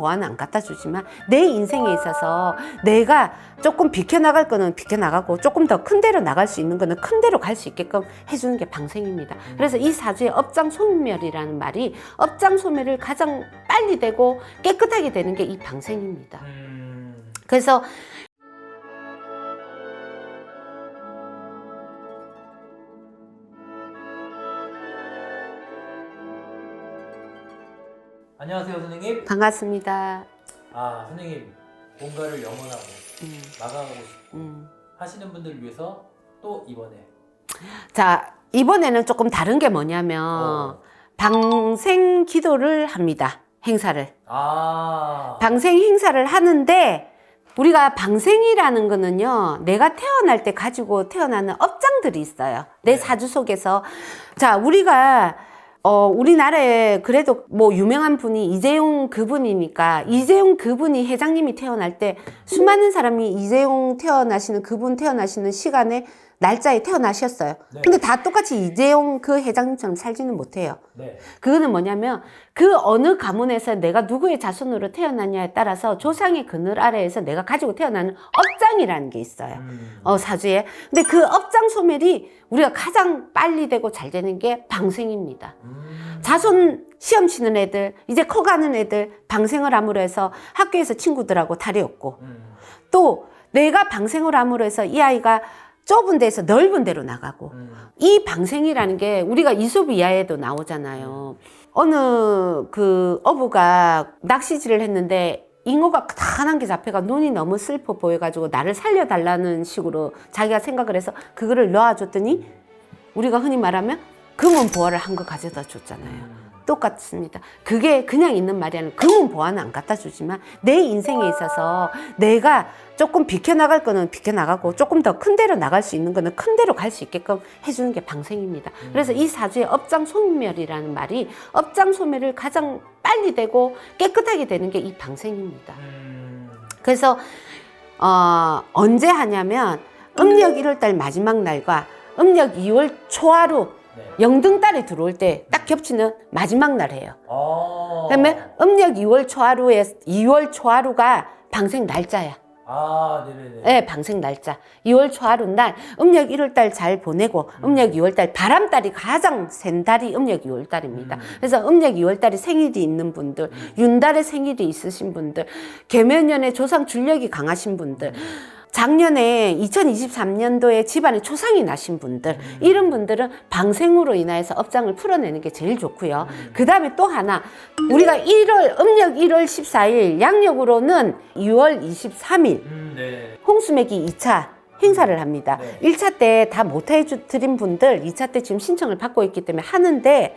보안은 안 갖다 주지만 내 인생에 있어서 내가 조금 비켜나갈 거는 비켜나가고 조금 더 큰 데로 나갈 수 있는 거는 큰 데로 갈 수 있게끔 해주는 게 방생입니다. 그래서 이 사주의 업장 소멸이라는 말이 업장 소멸을 가장 빨리 되고 깨끗하게 되는 게 이 방생입니다. 음. 그래서 안녕하세요 선생님. 반갑습니다. 아 선생님 뭔가를 영원하고 음, 마감하고 싶고 음. 하시는 분들 위해서 또 이번에 자 이번에는 조금 다른 게 뭐냐면 어. 방생 기도를 합니다. 행사를. 아 방생 행사를 하는데 우리가 방생이라는 거는요 내가 태어날 때 가지고 태어나는 업장들이 있어요 내 네. 사주 속에서 자 우리가 어 우리나라에 그래도 뭐 유명한 분이 이재용 그분이니까 이재용 그분이 회장님이 태어날 때 수많은 사람이 이재용 태어나시는 그분 태어나시는 시간에 날짜에 태어나셨어요 네. 근데 다 똑같이 이재용 그 회장님처럼 살지는 못해요 네. 그거는 뭐냐면 그 어느 가문에서 내가 누구의 자손으로 태어났냐에 따라서 조상의 그늘 아래에서 내가 가지고 태어나는 업장이라는 게 있어요. 음. 어, 사주에. 근데 그 업장 소멸이 우리가 가장 빨리 되고 잘 되는 게 방생입니다. 음. 자손 시험 치는 애들, 이제 커 가는 애들 방생을 함으로 해서 학교에서 친구들하고 다리 없고 음. 또 내가 방생을 함으로 해서 이 아이가 좁은 데서 넓은 데로 나가고 음. 이 방생이라는 게 우리가 이솝 이하에도 나오잖아요. 어느 그 어부가 낚시질을 했는데 잉어가 크다란 게 잡혀가 눈이 너무 슬퍼 보여가지고 나를 살려달라는 식으로 자기가 생각을 해서 그거를 놓아줬더니 우리가 흔히 말하면 금은 보화를 한 거 가져다 줬잖아요. 음. 똑같습니다. 그게 그냥 있는 말이 아니라 금은 보화는 안 갖다 주지만 내 인생에 있어서 내가 조금 비켜나갈 거는 비켜나가고 조금 더 큰 데로 나갈 수 있는 거는 큰 데로 갈 수 있게끔 해주는 게 방생입니다. 그래서 이 사주의 업장 소멸이라는 말이 업장 소멸을 가장 빨리 되고 깨끗하게 되는 게 이 방생입니다. 음. 그래서 어, 언제 하냐면 음력 1월달 마지막 날과 음력 2월 초하루 네. 영등달이 들어올 때 딱 겹치는 마지막 날 해요. 아. 그다음에 음력 2월 초하루에 2월 초하루가 방생 날짜야. 아 네네네. 네, 방생 날짜. 2월 초하루 날 음력 1월 달 잘 보내고 음 력 2월 달 바람 달이 가장 센 달이 음력 2월 달입니다. 음. 그래서 음력 2월 달이 생일이 있는 분들, 윤달에 생일이 있으신 분들, 개면년에 조상 줄력이 강하신 분들, 작년에 2023년도에 집안에 초상이 나신 분들, 이런 분들은 방생으로 인하여서 업장을 풀어내는 게 제일 좋고요. 그 다음에 또 하나, 우리가 1월, 음력 1월 14일, 양력으로는 2월 23일, 음, 네. 홍수매기 2차 행사를 합니다. 네. 1차 때 다 못해 드린 분들 2차 때 지금 신청을 받고 있기 때문에 하는데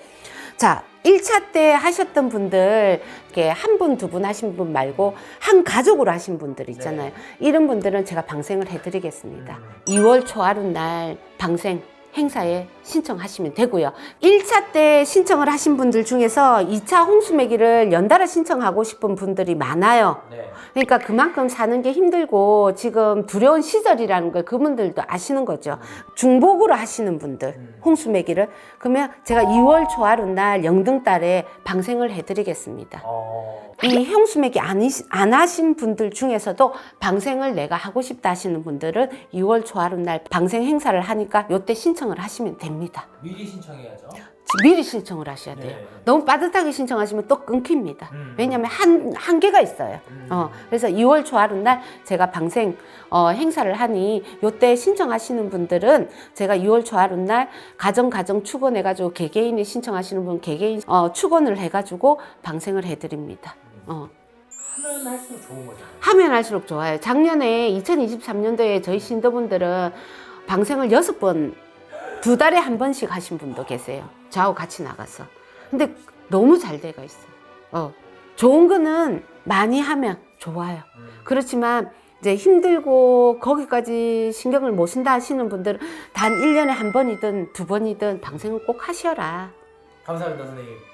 자, 1차 때 하셨던 분들 이렇게 한 분, 두 분 하신 분 말고 한 가족으로 하신 분들 있잖아요. 이런 분들은 제가 방생을 해 드리겠습니다. 음. 2월 초하루 날 방생 행사에 신청하시면 되고요. 1차 때 신청을 하신 분들 중에서 2차 홍수매기를 연달아 신청하고 싶은 분들이 많아요. 네. 그러니까 그만큼 사는 게 힘들고 지금 두려운 시절이라는 걸 그분들도 아시는 거죠. 중복으로 하시는 분들, 음. 홍수매기를. 그러면 제가 2월 초하루 날 영등달에 방생을 해드리겠습니다. 어. 이 안, 이시- 안 하신 분들 중에서도 방생을 내가 하고 싶다 하시는 분들은 2월 초하루 날 방생 행사를 하니까 요때 신청을 하시면 됩니다. 미리 신청해야죠. 미리 신청을 하셔야 돼요. 네. 너무 빠듯하게 신청하시면 또 끊깁니다. 음. 왜냐하면 한, 한계가 있어요. 음. 어, 그래서 2월 초하루 날 제가 방생 어, 행사를 하니 요때 신청하시는 분들은 제가 2월 초하루 날 가정 가정 축원해가지고 개개인이 신청하시는 분 개개인 어, 축원을 해가지고 방생을 해드립니다. 어. 하면 할수록 좋은 거죠. 하면 할수록 좋아요. 작년에 2023년도에 저희 신도분들은 방생을 여섯 번, 두 달에 한 번씩 하신 분도 계세요. 저하고 같이 나가서. 근데 너무 잘 돼가 있어요. 어. 좋은 거는 많이 하면 좋아요. 음. 그렇지만 이제 힘들고 거기까지 신경을 못 쓴다 하시는 분들은 단 1년에 한 번이든 두 번이든 방생을 꼭 하셔라. 감사합니다 선생님.